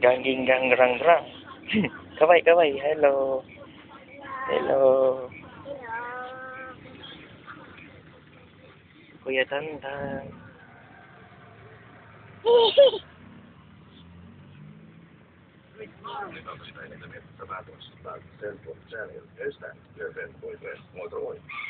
Ganging gang rang rang. kaway, kaway. Hello. Hello. Kuya Tantan.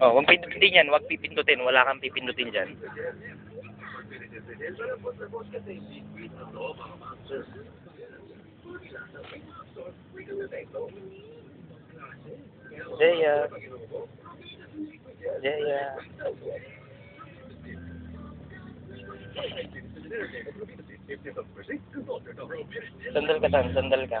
Oh, huwag pindutin yan. Huwag pipindutin. Wala kang pipindutin dyan. Jaya. Jaya. Sandal ka sandal ka.